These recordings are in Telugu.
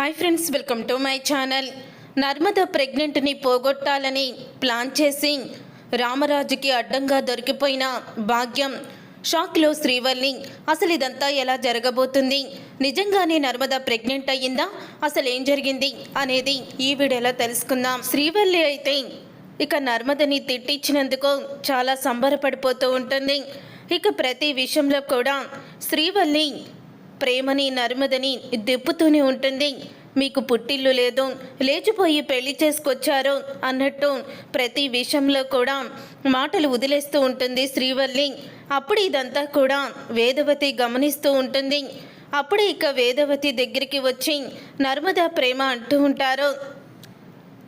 Hi friends welcome to my channel Narmada ప్రెగ్నెంట్ని పోగొట్టాలని ప్లాన్ చేసి రామరాజుకి అడ్డంగా దొరికిపోయిన భాగ్యం. షాక్లో శ్రీవల్లి అసలు ఇదంతా ఎలా జరగబోతుంది? నిజంగానే నర్మద ప్రెగ్నెంట్ అయ్యిందా? అసలు ఏం జరిగింది? అనేది ఈ వీడియోలో తెలుసుకుందాం. శ్రీవల్లి అయితే ఇక నర్మదని తిట్టించినందుకు చాలా సంబరపడిపోతూ ఉంటుంది. ఇక ప్రతి విషయంలో కూడా శ్రీవల్లి ప్రేమని నర్మదని దెప్పుతూనే ఉంటుంది. మీకు పుట్టిల్లు లేదు. లేచిపోయి పెళ్ళి చేసుకొచ్చారు అన్నట్టు ప్రతి విషయంలో కూడా మాటలు వదిలేస్తూ ఉంటుంది శ్రీవల్లి. అప్పుడు ఇదంతా కూడా వేదవతి గమనిస్తూ ఉంటుంది. అప్పుడు ఇక వేదవతి దగ్గరికి వచ్చి నర్మదా ప్రేమ అంటూ ఉంటారు.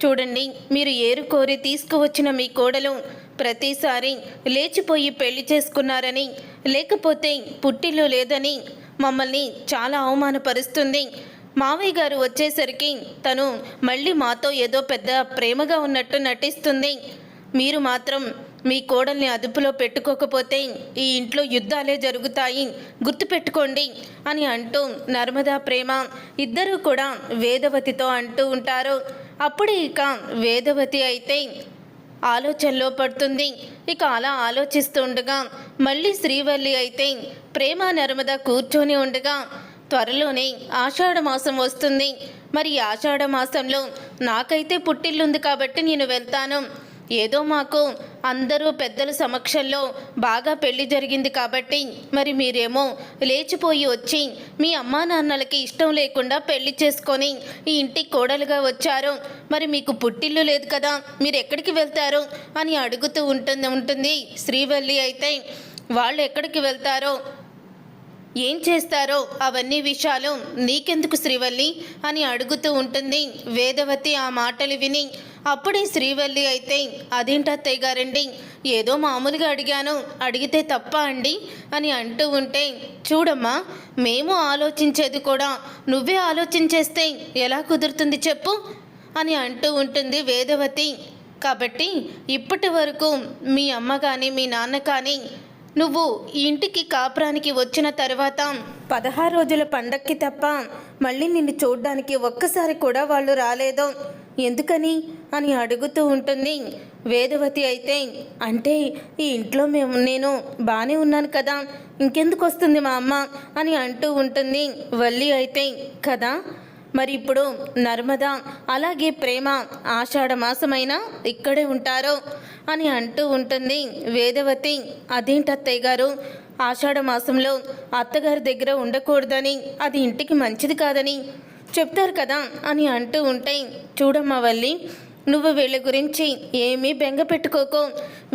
చూడండి మీరు ఏరు కోరి తీసుకువచ్చిన మీ కోడలు ప్రతిసారి లేచిపోయి పెళ్ళి చేసుకున్నారని లేకపోతే పుట్టిల్లు లేదని మమ్మల్ని చాలా అవమానపరుస్తుంది. మావయ్య గారు వచ్చేసరికి తను మళ్ళీ మాతో ఏదో పెద్ద ప్రేమగా ఉన్నట్టు నటిస్తుంది. మీరు మాత్రం మీ కోడల్ని అదుపులో పెట్టుకోకపోతే ఈ ఇంట్లో యుద్ధాలే జరుగుతాయి. గుర్తుపెట్టుకోండి అని అంటూ నర్మదా ప్రేమ ఇద్దరూ కూడా వేదవతితో అంటూ ఉంటారు. అప్పుడు ఇక వేదవతి అయితే ఆలోచనలో పడుతుంది. ఇక అలా ఆలోచిస్తుండగా మళ్ళీ శ్రీవల్లి అయితే ప్రేమ నర్మద కూర్చొని ఉండగా త్వరలోనే ఆషాఢ మాసం వస్తుంది. మరి ఆషాఢ మాసంలో నాకైతే పుట్టిల్లుంది కాబట్టి నేను వెళ్తాను. ఏదో మాకు అందరూ పెద్దల సమక్షంలో బాగా పెళ్ళి జరిగింది కాబట్టి మరి మీరేమో లేచిపోయి వచ్చి మీ అమ్మా నాన్నలకి ఇష్టం లేకుండా పెళ్ళి చేసుకొని ఈ ఇంటికి కోడలుగా వచ్చారు. మరి మీకు పుట్టిల్లు లేదు కదా మీరు ఎక్కడికి వెళ్తారు అని అడుగుతూ ఉంటుంది ఉంటుంది. శ్రీవల్లి అయితే వాళ్ళు ఎక్కడికి వెళ్తారో ఏం చేస్తారో అవన్నీ విషయాలు నీకెందుకు శ్రీవల్లి అని అడుగుతూ ఉంటుంది. వేదవతి ఆ మాటలు విని అప్పుడే శ్రీవల్లి అయితే అదేంటత్తయ్య గారండి ఏదో మామూలుగా అడిగాను అడిగితే తప్ప అండి? అని అంటూ ఉంటే చూడమ్మా మేము ఆలోచించేది కూడా నువ్వే ఆలోచించేస్తే ఎలా కుదురుతుంది చెప్పు? అని అంటూ ఉంటుంది వేదవతి. కాబట్టి ఇప్పటి వరకు మీ అమ్మ కానీ మీ నాన్న కానీ నువ్వు ఇంటికి కాపురానికి వచ్చిన తర్వాత పదహారు రోజుల పండక్కి తప్ప మళ్ళీ నిన్ను చూడ్డానికి ఒక్కసారి కూడా వాళ్ళు రాలేదు. ఎందుకని? అని అడుగుతూ ఉంటుంది. వేదవతి అయితే అంటే ఈ ఇంట్లో మేము నేను బాగానే ఉన్నాను కదా ఇంకెందుకు వస్తుంది మా అమ్మ? అని అంటూ ఉంటుంది. వల్లి అయితే కదా మరి ఇప్పుడు నర్మద అలాగే ప్రేమ ఆషాఢ మాసమైనా ఇక్కడే ఉంటారో అని అంటూ ఉంటుంది వేదవతి. అదేంటత్తయ్య గారు? ఆషాఢ మాసంలో అత్తగారి దగ్గర ఉండకూడదని అది ఇంటికి మంచిది కాదని చెప్తారు కదా అని అంటూ ఉంటే చూడమ్మా వల్లి నువ్వు వీళ్ళ గురించి ఏమీ బెంగ పెట్టుకోకు.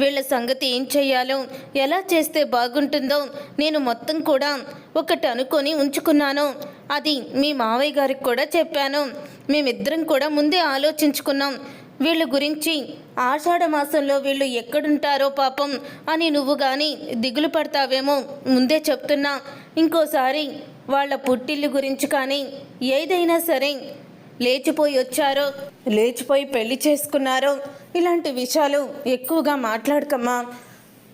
వీళ్ళ సంగతి ఏం చెయ్యాలో ఎలా చేస్తే బాగుంటుందో నేను మొత్తం కూడా ఒకటి అనుకొని ఉంచుకున్నాను. అది మీ మావయ్య గారికి కూడా చెప్పాను. మేమిద్దరం కూడా ముందే ఆలోచించుకున్నాం. వీళ్ళ గురించి ఆషాఢ మాసంలో వీళ్ళు ఎక్కడుంటారో పాపం అని నువ్వు కానీ దిగులు పడతావేమో ముందే చెప్తున్నా. ఇంకోసారి వాళ్ళ పుట్టిల్లు గురించి కానీ ఏదైనా సరే లేచిపోయి వచ్చారో? లేచిపోయి పెళ్ళి చేసుకున్నారో? ఇలాంటి విషయాలు ఎక్కువగా మాట్లాడకమ్మా.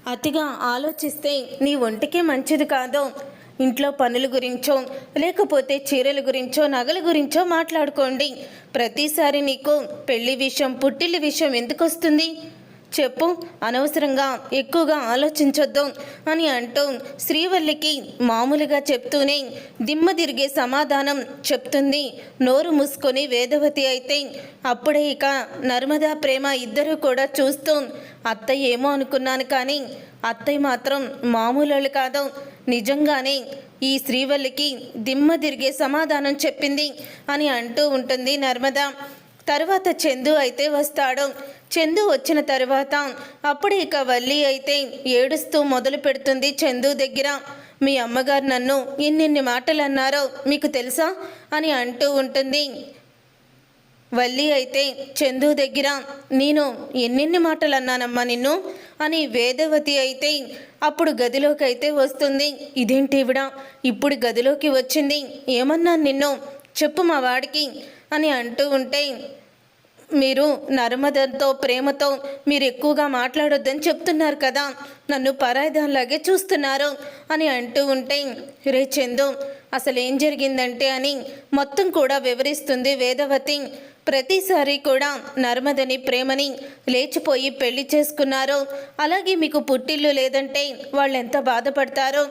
అతిగా ఆలోచిస్తే నీ ఒంటికే మంచిది కాదో. ఇంట్లో పనుల గురించో లేకపోతే చీరల గురించో నగల గురించో మాట్లాడుకోండి. ప్రతిసారి నీకు పెళ్ళి విషయం పుట్టిల్లి విషయం ఎందుకు వస్తుంది? చెప్పు అనవసరంగా ఎక్కువగా ఆలోచించొద్దు అని అంటూ శ్రీవల్లికి మామూలుగా చెప్తూనే దిమ్మ తిరిగే సమాధానం చెప్తుంది. నోరు మూసుకొని వేదవతి అయితే అప్పుడే ఇక నర్మదా ప్రేమ ఇద్దరు కూడా చూస్తూ అత్తయ్య ఏమో అనుకున్నాను కానీ అత్తయ్య మాత్రం మామూలు కాదు. నిజంగానే ఈ శ్రీవల్లికి దిమ్మ తిరిగే సమాధానం చెప్పింది అని అంటూ ఉంటుంది నర్మద. తర్వాత చందు అయితే వస్తాడు. చందు వచ్చిన తర్వాత అప్పుడు ఇక వల్లి అయితే ఏడుస్తూ మొదలు పెడుతుంది చందు దగ్గర. మీ అమ్మగారు నన్ను ఇన్నిన్ని మాటలు అన్నారో మీకు తెలుసా? అని అంటూ ఉంటుంది. వల్లి అయితే చందు దగ్గర నేను ఎన్నెన్ని మాటలు అన్నానమ్మా నిన్ను? అని వేదవతి అయితే అప్పుడు గదిలోకి అయితే వస్తుంది. ఇదేంటి ఇవిడ ఇప్పుడు గదిలోకి వచ్చింది. ఏమన్నాను నిన్ను? చెప్పు మా వాడికి. అని అంటూ ఉంటే మీరు నర్మదంతో ప్రేమతో మీరు ఎక్కువగా మాట్లాడొద్దని చెప్తున్నారు కదా. నన్ను పరాయిదానిలాగే చూస్తున్నారు అని అంటూ ఉంటే రే చందు అసలు ఏం జరిగిందంటే అని మొత్తం కూడా వివరిస్తుంది వేదవతి. ప్రతిసారి కూడా నర్మదని ప్రేమని లేచిపోయి పెళ్ళి చేసుకున్నారు. అలాగే మీకు పుట్టిల్లు లేదంటే వాళ్ళు ఎంత బాధపడతారో?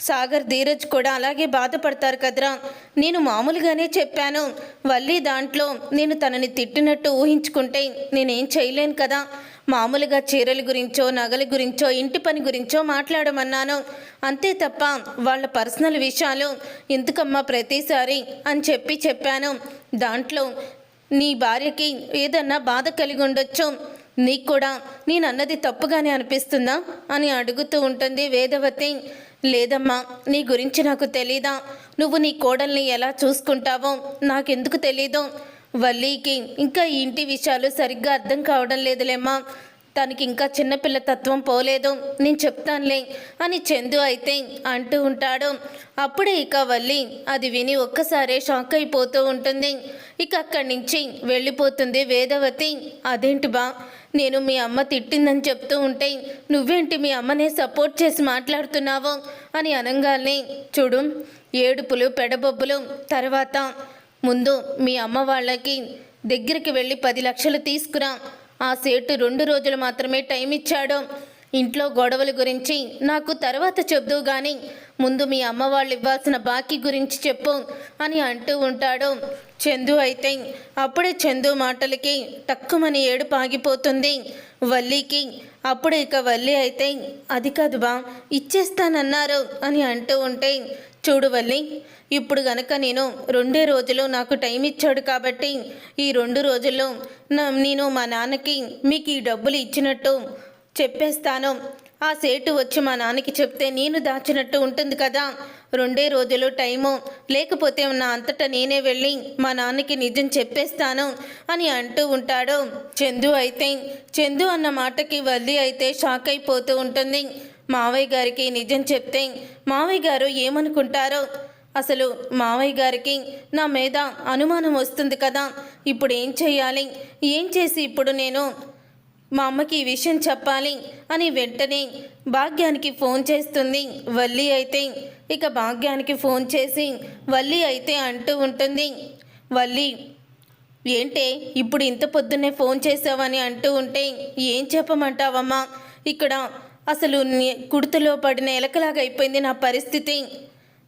సాగర్ ధీరజ్ కూడా అలాగే బాధపడతారు కదరా. నేను మామూలుగానే చెప్పాను. వల్లి దాంట్లో నేను తనని తిట్టినట్టు ఊహించుకుంటే నేనేం చేయలేను కదా. మామూలుగా చీరల గురించో నగల గురించో ఇంటి పని గురించో మాట్లాడమన్నాను. అంతే తప్ప వాళ్ళ పర్సనల్ విషయాలు ఎందుకమ్మా ప్రతిసారి అని చెప్పి చెప్పాను. దాంట్లో నీ భార్యకి ఏదన్నా బాధ కలిగి ఉండొచ్చు. నీకు కూడా నేను అన్నది తప్పుగానే అనిపిస్తుందా? అని అడుగుతూ ఉంటుంది వేదవతి. లేదమ్మా నీ గురించి నాకు తెలీదా? నువ్వు నీ కోడల్ని ఎలా చూసుకుంటావో నాకెందుకు తెలీదు? వల్లీకి ఇంకా ఇంటి విషయాలు సరిగ్గా అర్థం కావడం లేదులేమ్మా. తనకి ఇంకా చిన్నపిల్ల తత్వం పోలేదు. నేను చెప్తానులే అని చందు అయితే అంటూ ఉంటాడు. అప్పుడే ఇక వల్లి అది విని ఒక్కసారే షాక్ అయిపోతూ ఉంటుంది. ఇక అక్కడి నుంచి వెళ్ళిపోతుంది వేదవతి. అదేంటి బా నేను మీ అమ్మ తిట్టిందని చెప్తూ ఉంటే నువ్వేంటి మీ అమ్మనే సపోర్ట్ చేసి మాట్లాడుతున్నావు? అని అనగానే చూడు ఏడుపులు పెడబొబ్బులు తర్వాత ముందు మీ అమ్మ వాళ్ళకి దగ్గరికి వెళ్ళి పది లక్షలు తీసుకురా. ఆ సేటు రెండు రోజులు మాత్రమే టైం ఇచ్చాడు. ఇంట్లో గొడవల గురించి నాకు తర్వాత చెప్దు కానీ ముందు మీ అమ్మ వాళ్ళు ఇవ్వాల్సిన బాకీ గురించి చెప్పు అని అంటూ ఉంటాడు. చందు అయితే అప్పుడే చందు మాటలకి తక్కువని ఏడు పాగిపోతుంది వల్లికి అప్పుడు ఇక వల్లి అయితే అది కాదు బా ఇచ్చేస్తానన్నారు అని అంటూ ఉంటే చూడు వల్లి ఇప్పుడు గనక నేను రెండే రోజులు నాకు టైం ఇచ్చాడు కాబట్టి ఈ రెండు రోజుల్లో నా నేను మా నాన్నకి మీకు ఈ డబ్బులు ఇచ్చినట్టు చెప్పేస్తాను. ఆ సేటు వచ్చి మా నాన్నకి చెప్తే నేను దాచినట్టు ఉంటుంది కదా. రెండే రోజులు టైము. లేకపోతే నా అంతటా నేనే వెళ్ళి మా నాన్నకి నిజం చెప్పేస్తాను అని అంటూ ఉంటాడు. చందు అయితే చందు అన్న మాటకి వల్లి అయితే షాక్ అయిపోతూ ఉంటుంది. మావయ్య గారికి నిజం చెప్తే మావయ్య గారు ఏమనుకుంటారో? అసలు మావయ్య గారికి నా మీద అనుమానం వస్తుంది కదా? ఇప్పుడు ఏం చేయాలి ఏం చేసి ఇప్పుడు నేను మా అమ్మకి ఈ విషయం చెప్పాలి అని వెంటనే భాగ్యానికి ఫోన్ చేస్తుంది. వల్లి అయితే ఇక భాగ్యానికి ఫోన్ చేసి వల్లి అయితే అంటూ ఉంటుంది. వల్లి ఏంటే ఇప్పుడు ఇంత పొద్దున్నే ఫోన్ చేసావని అంటూ ఉంటే ఏం చెప్పమంటావమ్మా? ఇక్కడ అసలు నీ- కుడుతులో పడిన ఎలకలాగా అయిపోయింది నా పరిస్థితి.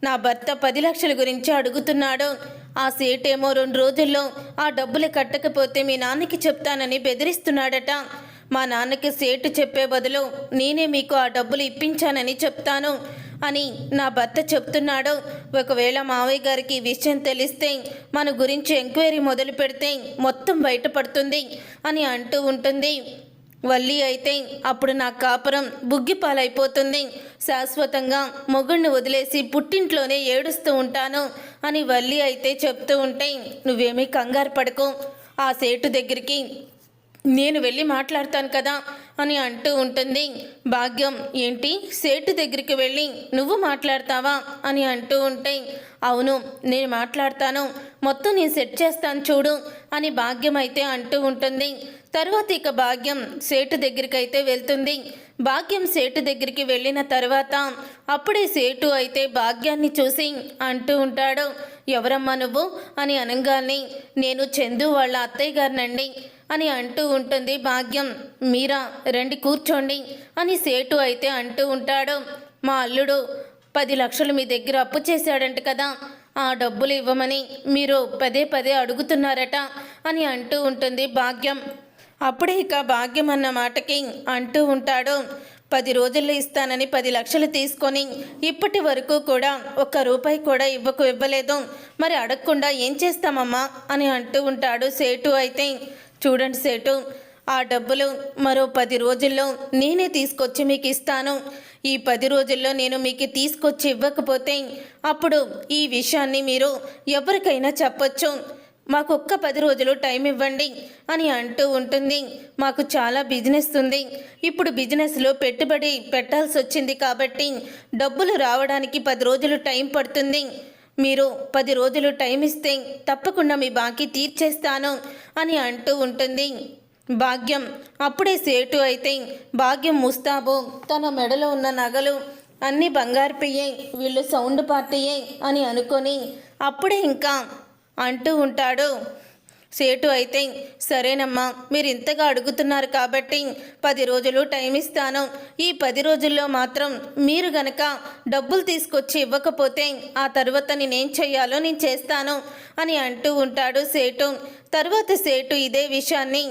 నా భర్త పది లక్షల గురించి అడుగుతున్నాడు. ఆ సేటేమో రెండు రోజుల్లో ఆ డబ్బులు కట్టకపోతే మీ నాన్నకి చెప్తానని బెదిరిస్తున్నాడట. మా నాన్నకి సేటు చెప్పే బదులు నేనే మీకు ఆ డబ్బులు ఇప్పించానని చెప్తాను అని నా భర్త చెప్తున్నాడు. ఒకవేళ మావయ్య గారికి విషయం తెలిస్తే మన గురించి ఎంక్వైరీ మొదలు పెడితే మొత్తం బయటపడుతుంది అని అంటూ ఉంటుంది. వల్లి అయితే అప్పుడు నా కాపురం బుగ్గిపాలైపోతుంది. శాశ్వతంగా మొగుణ్ణి వదిలేసి పుట్టింట్లోనే ఏడుస్తూ ఉంటాను అని వల్లి అయితే చెప్తూ ఉంటే నువ్వేమీ కంగారు పడకు. ఆ సేటు దగ్గరికి నేను వెళ్ళి మాట్లాడతాను కదా అని అంటూ ఉంటుంది. భాగ్యం ఏంటి? సేటు దగ్గరికి వెళ్ళి నువ్వు మాట్లాడతావా? అని అంటూ ఉంటే అవును నేను మాట్లాడతాను. మొత్తం నేను సెట్ చేస్తాను చూడు అని భాగ్యం అయితే అంటూ ఉంటుంది. తర్వాత ఇక భాగ్యం సేటు దగ్గరికి అయితే వెళ్తుంది. భాగ్యం సేటు దగ్గరికి వెళ్ళిన తర్వాత అప్పుడే సేటు అయితే భాగ్యాన్ని చూసి అంటూ ఉంటాడు. ఎవరమ్మా నువ్వు? అని అనగానే నేను చందు వాళ్ళ అత్తయ్య గారినండి అని అంటూ ఉంటుంది భాగ్యం. మీరా? రండి కూర్చోండి అని సేటు అయితే అంటూ ఉంటాడు. మా అల్లుడు పది లక్షలు మీ దగ్గర అప్పు చేశాడంట కదా ఆ డబ్బులు ఇవ్వమని మీరు పదే పదే అడుగుతున్నారట అని అంటూ ఉంటుంది భాగ్యం. అప్పుడే ఇక భాగ్యం అన్న మాటకి అంటూ ఉంటాడు. పది రోజుల్లో ఇస్తానని పది లక్షలు తీసుకొని ఇప్పటి వరకు కూడా ఒక్క రూపాయి కూడా ఇవ్వకు ఇవ్వలేదు. మరి అడగకుండా ఏం చేస్తామమ్మా? అని అంటూ ఉంటాడు సేటు అయితే. చూడండి సేటు ఆ డబ్బులు మరో పది రోజుల్లో నేనే తీసుకొచ్చి మీకు ఇస్తాను. ఈ పది రోజుల్లో నేను మీకు తీసుకొచ్చి ఇవ్వకపోతే అప్పుడు ఈ విషయాన్ని మీరు ఎవరికైనా చెప్పొచ్చు. మాకు ఒక్క పది రోజులు టైం ఇవ్వండి అని అంటూ ఉంటుంది. మాకు చాలా బిజినెస్ ఉంది. ఇప్పుడు బిజినెస్లో పెట్టుబడి పెట్టాల్సి వచ్చింది కాబట్టి డబ్బులు రావడానికి పది రోజులు టైం పడుతుంది. మీరు పది రోజులు టైం ఇస్తే తప్పకుండా మీ బాకీ తీర్చేస్తాను అని అంటూ ఉంటుంది. భాగ్యం అప్పుడే సేటు అయితే భాగ్యం ముస్తాబు తన మెడలో ఉన్న నగలు అన్నీ బంగారు పియ్యే వీళ్ళు సౌండ్ పార్టీయే అని అనుకొని అప్పుడే ఇంకా అంటూ ఉంటాడు. సేటు అయితే సరేనమ్మా మీరు ఇంతగా అడుగుతున్నారు కాబట్టి పది రోజులు టైం ఇస్తాను. ఈ పది రోజుల్లో మాత్రం మీరు గనక డబ్బులు తీసుకొచ్చి ఇవ్వకపోతే ఆ తర్వాత నేనేం చెయ్యాలో నేను చేస్తాను అని అంటూ ఉంటాడు సేటు. తర్వాత సేటు ఇదే విషయాన్ని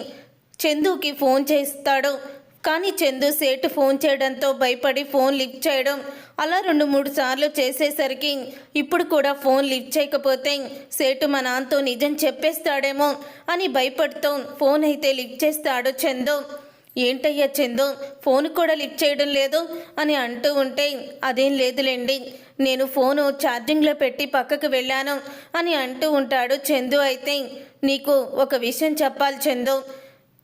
చందుకి ఫోన్ చేస్తాడు. కానీ చందు సేటు ఫోన్ చేయడంతో భయపడి ఫోన్ లిఫ్ట్ చేయడం అలా రెండు మూడు సార్లు చేసేసరికి ఇప్పుడు కూడా ఫోన్ లిఫ్ట్ చేయకపోతే సేటు మా నాన్నతో నిజం చెప్పేస్తాడేమో అని భయపడుతూ ఫోన్ అయితే లిఫ్ట్ చేస్తాడు చందు. ఏంటయ్యా చందు ఫోన్ కూడా లిఫ్ట్ చేయడం లేదు? అని అంటూ ఉంటే అదేం లేదులేండి నేను ఫోను ఛార్జింగ్లో పెట్టి పక్కకు వెళ్ళాను అని అంటూ ఉంటాడు చందు అయితే. నీకు ఒక విషయం చెప్పాలి చందు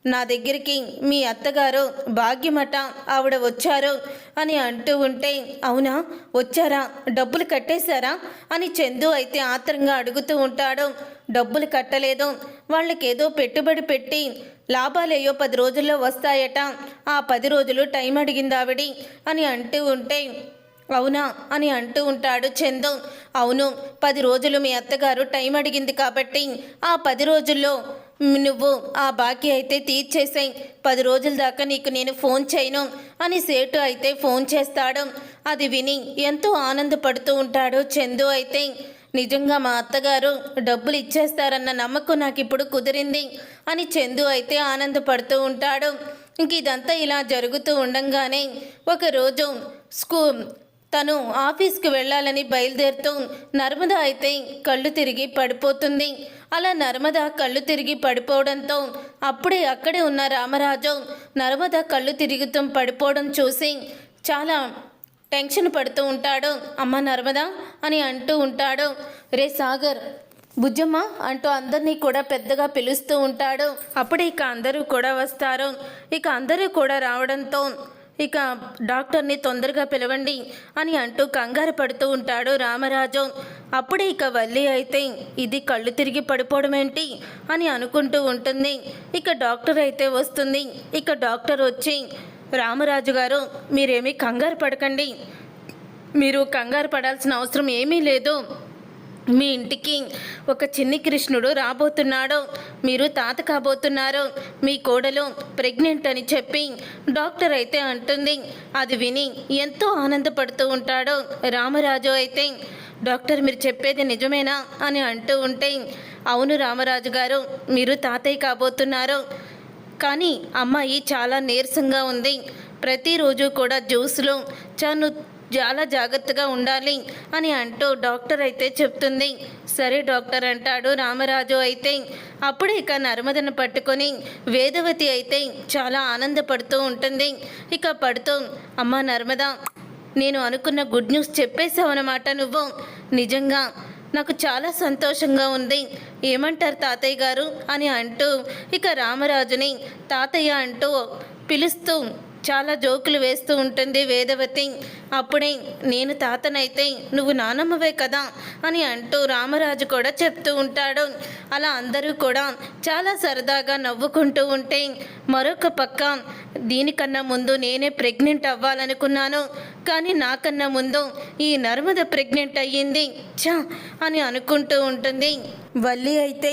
నా దగ్గరికి మీ అత్తగారు భాగ్యమట ఆవిడ వచ్చారు అని అంటూ ఉంటే అవునా? వచ్చారా? డబ్బులు కట్టేశారా? అని చందు అయితే ఆత్రంగా అడుగుతూ ఉంటాడు. డబ్బులు కట్టలేదు. వాళ్ళకేదో పెట్టుబడి పెట్టి లాభాలేయో పది రోజుల్లో వస్తాయట. ఆ పది రోజులు టైం అడిగింది ఆవిడి అని అంటూ ఉంటే అవునా? అని అంటూ ఉంటాడు చందు. అవును పది రోజులు మీ అత్తగారు టైం అడిగింది కాబట్టి ఆ పది రోజుల్లో నువ్వు ఆ బాకీ అయితే తీర్చేసాయి. పది రోజుల దాకా నీకు నేను ఫోన్ చేయను అని సేటు అయితే ఫోన్ చేస్తాడు. అది విని ఎంతో ఆనందపడుతూ ఉంటాడు చందు అయితే. నిజంగా మా అత్తగారు డబ్బులు ఇచ్చేస్తారన్న నమ్మకం నాకు ఇప్పుడు కుదిరింది అని చందు అయితే ఆనందపడుతూ ఉంటాడు. ఇంక ఇదంతా ఇలా జరుగుతూ ఉండంగానే ఒకరోజు స్కూల్ తను ఆఫీస్కి వెళ్ళాలని బయలుదేరుతూ నర్మద అయితే కళ్ళు తిరిగి పడిపోతుంది. అలా నర్మద కళ్ళు తిరిగి పడిపోవడంతో అప్పుడే అక్కడే ఉన్న రామరాజు నర్మద కళ్ళు తిరుగుతూ పడిపోవడం చూసి చాలా టెన్షన్ పడుతూ ఉంటాడు. అమ్మ నర్మద అని అంటూ ఉంటాడు. రే సాగర్ బుజ్జమ్మ అంటూ అందరినీ కూడా పెద్దగా పిలుస్తూ ఉంటాడు. అప్పుడు ఇక అందరూ కూడా వస్తారు. ఇక అందరూ కూడా రావడంతో ఇక డాక్టర్ని తొందరగా పిలవండి అని అంటూ కంగారు పడుతూ ఉంటాడు రామరాజు. అప్పుడే ఇక వల్లి అయితే ఇది కళ్ళు తిరిగి పడిపోవడం ఏంటి అని అనుకుంటూ ఉంటుంది. ఇక డాక్టర్ అయితే వస్తుంది. ఇక డాక్టర్ వచ్చి రామరాజు గారు మీరేమీ కంగారు పడకండి. మీరు కంగారు పడాల్సిన అవసరం ఏమీ లేదు. మీ ఇంటికి ఒక చిన్ని కృష్ణుడు రాబోతున్నాడు. మీరు తాత కాబోతున్నారు. మీ కోడలు ప్రెగ్నెంట్ అని చెప్పి డాక్టర్ అయితే అంటుంది. అది విని ఎంతో ఆనందపడుతూ ఉంటాడు. రామరాజు అయితే డాక్టర్ మీరు చెప్పేది నిజమేనా? అని అంటూ ఉంటే అవును రామరాజు గారు మీరు తాతయ్య కాబోతున్నారు. కానీ అమ్మాయి చాలా నీరసంగా ఉంది. ప్రతిరోజు కూడా జ్యూస్లు చను చాలా జాగ్రత్తగా ఉండాలి అని అంటూ డాక్టర్ అయితే చెప్తుంది. సరే డాక్టర్ అంటాడు రామరాజు అయితే. అప్పుడు ఇక నర్మదను పట్టుకొని వేదవతి అయితే చాలా ఆనందపడుతూ ఉంటుంది. ఇక పడుతూ అమ్మ నర్మద నేను అనుకున్న గుడ్ న్యూస్ చెప్పేశావన్నమాట నువ్వు. నిజంగా నాకు చాలా సంతోషంగా ఉంది. ఏమంటారు తాతయ్య గారు? అని అంటూ ఇక రామరాజుని తాతయ్య అంటూ పిలుస్తూ చాలా జోకులు వేస్తూ ఉంటుంది వేదవతి అప్పుడే నేను తాతనైతే నువ్వు నానమ్మవే కదా అని అంటూ రామరాజు కూడా చెప్తూ ఉంటాడు. అలా అందరూ కూడా చాలా సరదాగా నవ్వుకుంటూ ఉంటే మరొక పక్క దీనికన్నా ముందు నేనే ప్రెగ్నెంట్ అవ్వాలనుకున్నాను కానీ నాకన్నా ముందు ఈ నర్మద ప్రెగ్నెంట్ అయ్యింది చా అని అనుకుంటూ ఉంటుంది. వల్లి అయితే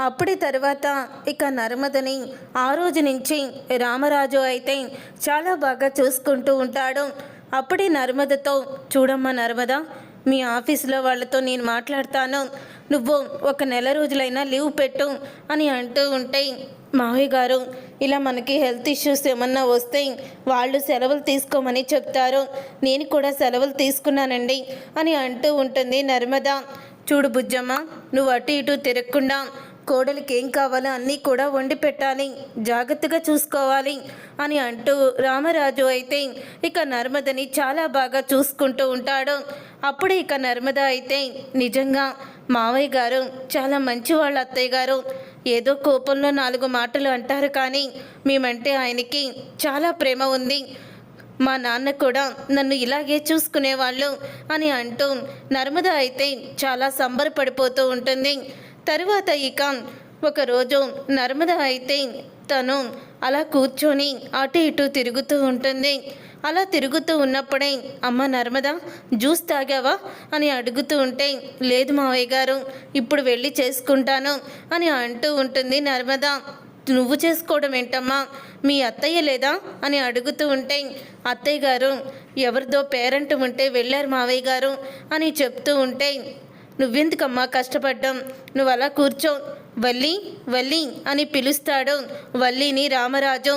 అప్పటి తర్వాత ఇక నర్మదని ఆ రోజు నుంచి రామరాజు అయితే చాలా బాగా చూసుకుంటూ ఉంటాడు. అప్పుడే నర్మదతో చూడమ్మా నర్మద మీ ఆఫీస్లో వాళ్ళతో నేను మాట్లాడతాను. నువ్వు ఒక నెల రోజులైనా లీవ్ పెట్టు అని అంటూ ఉంటే మావయ్య గారు ఇలా మనకి హెల్త్ ఇష్యూస్ ఏమన్నా వస్తే వాళ్ళు సెలవులు తీసుకోమని చెప్తారు. నేను కూడా సెలవులు తీసుకున్నానండి అని అంటూ ఉంటుంది నర్మద. చూడు బుజ్జమ్మ నువ్వు అటు ఇటు తిరగకుండా కోడలికి ఏం కావాలో అన్నీ కూడా వండి పెట్టాలి. జాగ్రత్తగా చూసుకోవాలి అని అంటూ రామరాజు అయితే ఇక నర్మదని చాలా బాగా చూసుకుంటూ ఉంటాడు. అప్పుడే ఇక నర్మద అయితే నిజంగా మావయ్య గారు చాలా మంచి వాళ్ళ అత్తయ్య గారు. ఏదో కోపంలో నాలుగు మాటలు అంటారు కానీ మేమంటే ఆయనకి చాలా ప్రేమ ఉంది. మా నాన్న కూడా నన్ను ఇలాగే చూసుకునేవాళ్ళు అని అంటూ నర్మద అయితే చాలా సంబరపడిపోతూ ఉంటుంది. తరువాత ఇక ఒకరోజు నర్మద అయితే తను అలా కూర్చొని అటు ఇటు తిరుగుతూ ఉంటుంది. అలా తిరుగుతూ ఉన్నప్పుడే అమ్మ నర్మద జ్యూస్ తాగావా? అని అడుగుతూ ఉంటే లేదు మావయ్య గారు ఇప్పుడు వెళ్ళి చేసుకుంటాను అని అంటూ ఉంటుంది నర్మద. నువ్వు చేసుకోవడం ఏంటమ్మా? మీ అత్తయ్య లేదా? అని అడుగుతూ ఉంటే అత్తయ్య గారు ఎవరిదో పేరెంట్ ఉంటే వెళ్ళారు మావయ్య గారు అని చెప్తూ ఉంటే నువ్వెందుకమ్మా కష్టపడ్డం నువ్వు అలా కూర్చో. వల్లి వల్లి అని పిలుస్తాడు వల్లిని రామరాజు.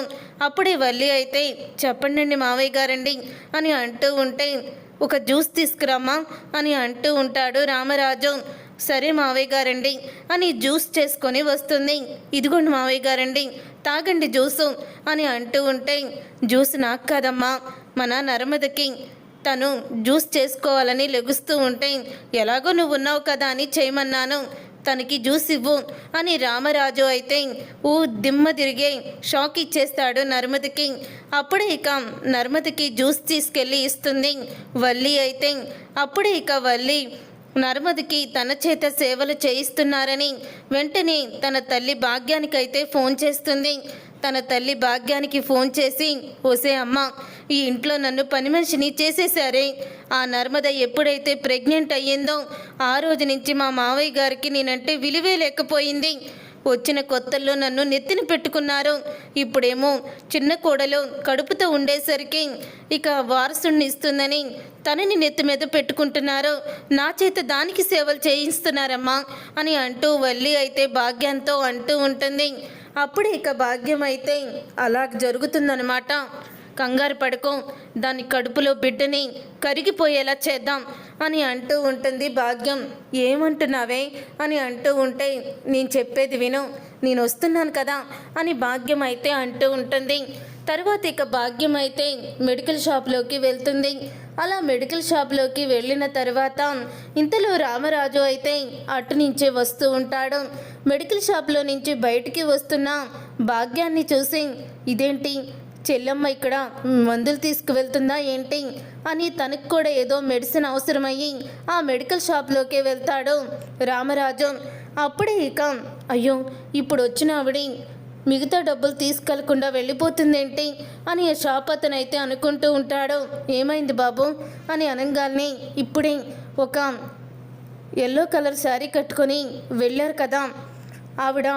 అప్పుడే వల్లి అయితే చెప్పండి మావయ్య గారండి అని అంటూ ఉంటే ఒక జ్యూస్ తీసుకురామ్మా అని అంటూ ఉంటాడు రామరాజు. సరే మావయ్య గారండి అని జ్యూస్ చేసుకొని వస్తుంది. ఇదిగోండి మావయ్య గారండి తాగండి జ్యూసు అని అంటూ ఉంటే జ్యూస్ నాకు కాదమ్మా మన నర్మదకి. తను జ్యూస్ చేసుకోవాలని లెగుస్తూ ఉంటే ఎలాగో నువ్వు ఉన్నావు కదా అని చేయమన్నాను. తనకి జ్యూస్ ఇవ్వు అని రామరాజు అయితే ఊ దిమ్మ తిరిగే షాక్ ఇచ్చేస్తాడు నర్మదికి. అప్పుడే ఇక నర్మదికి జ్యూస్ తీసుకెళ్ళి ఇస్తుంది వల్లి అయితే. అప్పుడే ఇక వల్లి నర్మదికి తన చేత సేవలు చేయిస్తున్నారని వెంటనే తన తల్లి భాగ్యానికైతే ఫోన్ చేస్తుంది. తన తల్లి భాగ్యానికి ఫోన్ చేసి ఓసే అమ్మ ఈ ఇంట్లో నన్ను పని మనిషిని చేసేశారే. ఆ నర్మద ఎప్పుడైతే ప్రెగ్నెంట్ అయ్యిందో ఆ రోజు నుంచి మా మావయ్య గారికి నేనంటే విలువే లేకపోయింది. వచ్చిన కొత్తల్లో నన్ను నెత్తిన పెట్టుకున్నారు. ఇప్పుడేమో చిన్న కోడలు కడుపుతో ఉండేసరికి ఇక వారసుడిని ఇస్తుందని తనని నెత్తి మీద పెట్టుకుంటున్నారు. నా చేత దానికి సేవలు చేయిస్తున్నారమ్మా అని అంటూ వల్లి అయితే భాగ్యంతో అంటూ ఉంటుంది. అప్పుడు ఇక భాగ్యం అయితే అలా జరుగుతుందనమాట కంగారు పడుకో దాని కడుపులో బిడ్డని కరిగిపోయేలా చేద్దాం అని అంటూ ఉంటుంది భాగ్యం. ఏమంటున్నావే? అని అంటూ ఉంటే నేను చెప్పేది విను నేను వస్తున్నాను కదా అని భాగ్యం అయితే అంటూ ఉంటుంది. తర్వాత ఇక భాగ్యం అయితే మెడికల్ షాప్లోకి వెళ్తుంది. అలా మెడికల్ షాప్లోకి వెళ్ళిన తర్వాత ఇంతలో రామరాజు అయితే అటు నుంచే వస్తూ ఉంటాడు. మెడికల్ షాప్లో నుంచి బయటికి వస్తున్న భాగ్యాన్ని చూసి ఇదేంటి? చెల్లమ్మ ఇక్కడ మందులు తీసుకువెళ్తుందా ఏంటి? అని తనకు కూడా ఏదో మెడిసిన్ అవసరమయ్యి ఆ మెడికల్ షాప్లోకి వెళ్తాడు రామరాజు. అప్పుడే ఇక అయ్యో ఇప్పుడు వచ్చిన ఆవిడ మిగతా డబ్బులు తీసుకెళ్ళకుండా వెళ్ళిపోతుందేంటి? అని ఆ షాప్ అతను అయితే అనుకుంటూ ఉంటాడు. ఏమైంది బాబు? అని అనగానే ఇప్పుడే ఒక ఎల్లో కలర్ శారీ కట్టుకొని వెళ్ళారు కదా ఆవిడ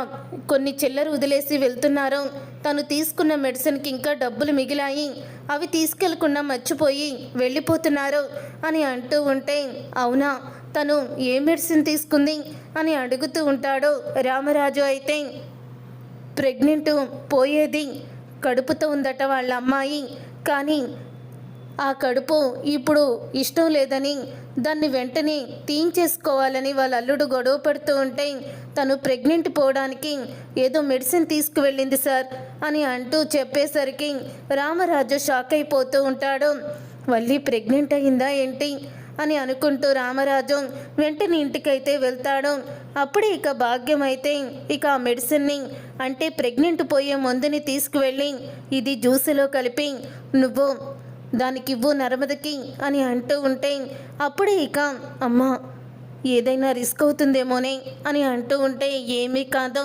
కొన్ని చిల్లర వదిలేసి వెళ్తున్నారు. తను తీసుకున్న మెడిసిన్కి ఇంకా డబ్బులు మిగిలాయి. అవి తీసుకెళ్ళకుండా మర్చిపోయి వెళ్ళిపోతున్నారు అని అంటూ ఉంటే అవునా? తను ఏ మెడిసిన్ తీసుకుంది అని అడుగుతూ ఉంటాడు రామరాజు అయితే. ప్రెగ్నెంట్ పోయేది కడుపుతో ఉందట వాళ్ళ అమ్మాయి. కానీ ఆ కడుపు ఇప్పుడు ఇష్టం లేదని దాన్ని వెంటనే తీయించేసుకోవాలని వాళ్ళ అల్లుడు గొడవ పడుతూ ఉంటే తను ప్రెగ్నెంట్ పోవడానికి ఏదో మెడిసిన్ తీసుకువెళ్ళింది సార్ అని అంటూ చెప్పేసరికి రామరాజు షాక్ అయిపోతూ ఉంటాడు. మళ్ళీ ప్రెగ్నెంట్ అయిందా ఏంటి? అని అనుకుంటూ రామరాజు వెంటనే ఇంటికైతే వెళ్తాడు. అప్పుడే ఇక భాగ్యం అయితే ఇక ఆ మెడిసిన్ని అంటే ప్రెగ్నెంట్ పోయే మందుని తీసుకువెళ్ళి ఇది జ్యూసులో కలిపి నువ్వు దానికి ఇవ్వు నర్మదకి అని అంటూ ఉంటే అప్పుడే ఇక అమ్మ ఏదైనా రిస్క్ అవుతుందేమోనే అని అంటూ ఉంటే ఏమీ కాదు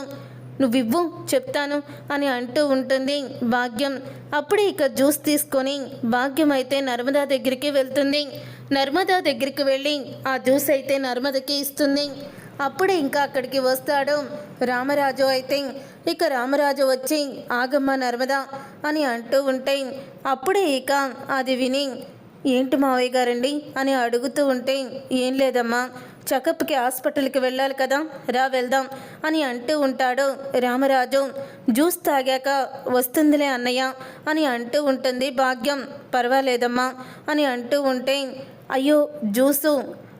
నువ్వివ్వు చెప్తాను అని అంటూ ఉంటుంది భాగ్యం. అప్పుడే ఇక జ్యూస్ తీసుకొని భాగ్యం అయితే నర్మదా దగ్గరికి వెళ్తుంది. నర్మదా దగ్గరికి వెళ్ళి ఆ జ్యూస్ అయితే నర్మదకి ఇస్తుంది. అప్పుడే ఇంకా అక్కడికి వస్తాడు రామరాజు అయితే ఇక రామరాజు వచ్చి ఆగమ్మ నర్మదా అని అంటూ ఉంటే అప్పుడే ఇక అది విని ఏంటి మావయ్య గారండి అని అడుగుతూ ఉంటే ఏం లేదమ్మా చెకప్కి హాస్పిటల్కి వెళ్ళాలి కదా రా వెళ్దాం అని అంటూ ఉంటాడు రామరాజు. జ్యూస్ తాగాక వస్తుందిలే అన్నయ్య అని అంటూ ఉంటుంది భాగ్యం. పర్వాలేదమ్మా అని అంటూ ఉంటే అయ్యో జ్యూసు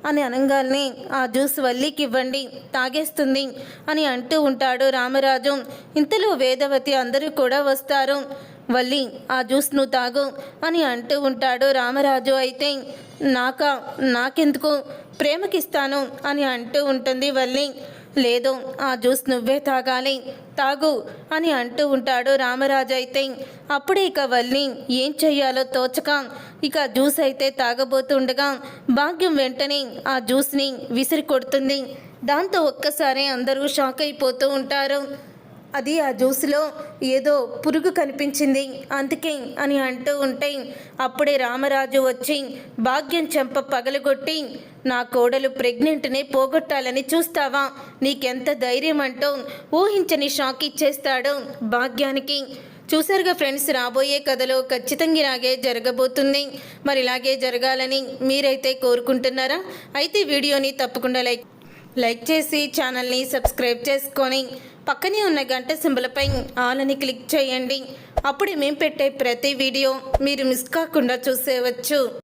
అని అనగానే ఆ జ్యూస్ వల్లికి ఇవ్వండి తాగేస్తుంది అని అంటూ ఉంటాడు రామరాజు. ఇంతలో వేదవతి అందరూ కూడా వస్తారు. వల్లి ఆ జ్యూస్ నువ్వు తాగు అని అంటూ ఉంటాడు రామరాజు. అయితే నాక నాకెందుకు? ప్రేమకిస్తాను అని అంటూ ఉంటుంది వల్లి. లేదు ఆ జ్యూస్ నువ్వే తాగాలి తాగు అని అంటూ ఉంటాడు రామరాజు అయితే. అప్పుడే ఇక వల్లి ఏం చెయ్యాలో తోచక ఇక జ్యూస్ అయితే తాగబోతుండగా భాగ్యం వెంటనే ఆ జ్యూస్ని విసిరి కొడుతుంది. దాంతో ఒక్కసారి అందరూ షాక్ అయిపోతూ ఉంటారు. అది ఆ జ్యూస్లో ఏదో పురుగు కనిపించింది అందుకే అని అంటూ ఉంటే అప్పుడే రామరాజు వచ్చి భాగ్యం చెంప పగలగొట్టి నా కోడలు ప్రెగ్నెంట్ని పోగొట్టాలని చూస్తావా? నీకెంత ధైర్యం అంటూ ఊహించని షాక్ ఇచ్చేస్తాడు భాగ్యానికి. చూసారుగా ఫ్రెండ్స్ రాబోయే కథలో ఖచ్చితంగా ఇలాగే జరగబోతుంది. మరి ఇలాగే జరగాలని మీరైతే కోరుకుంటున్నారా? అయితే వీడియోని తప్పకుండా లైక్ లైక్ చేసి ఛానల్ని సబ్స్క్రైబ్ చేసుకొని పక్కనే ఉన్న గంట సింబలపై ఆల్ అని క్లిక్ చేయండి. అప్పుడే మేము పెట్టే ప్రతి వీడియో మీరు మిస్ కాకుండా చూసేవచ్చు.